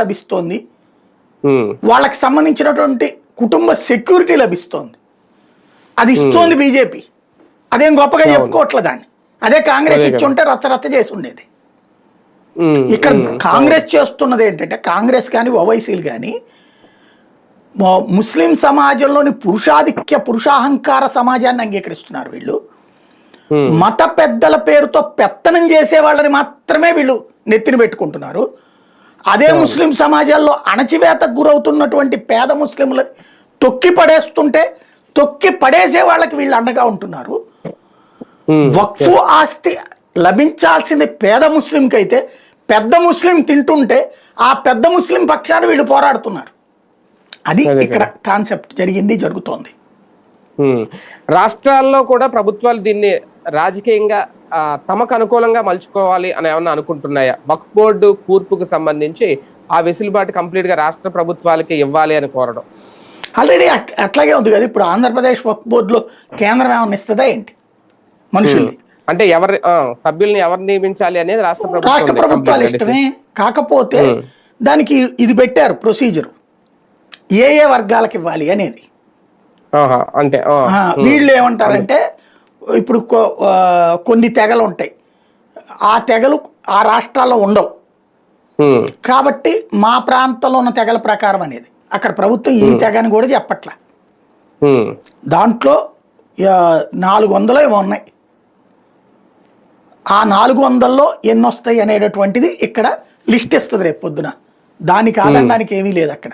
లభిస్తోంది. వాళ్ళకి సంబంధించినటువంటి కుటుంబ సెక్యూరిటీ లభిస్తోంది. అది ఇస్తోంది బీజేపీ. అదేం గొప్పగా చెప్పుకోవట్లే దాన్ని. అదే కాంగ్రెస్ ఇచ్చి ఉంటే రచ్చ రచ్చ చేసి ఉండేది ఇక్కడ కాంగ్రెస్ చేస్తున్నది ఏంటంటే కాంగ్రెస్ కానీ ఓవైసీలు కానీ ముస్లిం సమాజంలోని పురుషాధిక్య పురుషాహంకార సమాజాన్ని అంగీకరిస్తున్నారు వీళ్ళు. మత పెద్దల పేరుతో పెత్తనం చేసే వాళ్ళని మాత్రమే వీళ్ళు నెత్తిన పెట్టుకుంటున్నారు. అదే ముస్లిం సమాజాల్లో అణచివేతకు గురవుతున్నటువంటి పేద ముస్లింలని తొక్కి పడేస్తుంటే తొక్కి పడేసే వాళ్ళకి వీళ్ళు అండగా ఉంటున్నారు. వక్ఫ్ ఆస్తి లభించాల్సింది పేద ముస్లింకి అయితే పెద్ద ముస్లిం తింటుంటే ఆ పెద్ద ముస్లిం పక్షాన వీళ్ళు పోరాడుతున్నారు. అది ఇక్కడ కాన్సెప్ట్ జరిగింది జరుగుతోంది. రాష్ట్రాల్లో కూడా ప్రభుత్వాలు దీన్ని రాజకీయంగా తమకు అనుకూలంగా మలుచుకోవాలి అని ఏమన్నా అనుకుంటున్నాయా? వక్ఫ్ బోర్డు కూర్పుకు సంబంధించి ఆ వెసులుబాటు కంప్లీట్గా రాష్ట్ర ప్రభుత్వాలకి ఇవ్వాలి అని కోరడం. ఆల్రెడీ అట్- అట్లాగే ఉంది కదా ఇప్పుడు ఆంధ్రప్రదేశ్ వక్ఫ్ బోర్డులో కేంద్రం ఏమన్నా ఇస్తుందా ఏంటి? మనుషుల్ని. అంటే ఎవరి సభ్యుల్ని ఎవరు నియమించాలి అనేది రాష్ట్ర ప్రభుత్వం రాష్ట్ర. ప్రభుత్వాలు ఇష్టమే. కాకపోతే దానికి ఇది పెట్టారు ప్రొసీజర్. ఏ ఏ వర్గాలకు ఇవ్వాలి అనేది. అంటే వీళ్ళు ఏమంటారంటే ఇప్పుడు కొన్ని తెగలు ఉంటాయి. ఆ తెగలు ఆ రాష్ట్రాల్లో ఉండవు. కాబట్టి మా ప్రాంతంలో ఉన్న తెగల ప్రకారం అనేది. అక్కడ ప్రభుత్వం ఈ తెగని కూడా చెప్పట్ల. దాంట్లో నాలుగు వందలు ఏమో ఉన్నాయి. ఆ నాలుగు వందల్లో ఎన్ని వస్తాయి అనేటటువంటిది ఇక్కడ లిస్ట్ ఇస్తుంది రేపు పొద్దున. దానికి ఆదరణడానికి ఏమీ లేదు అక్కడ.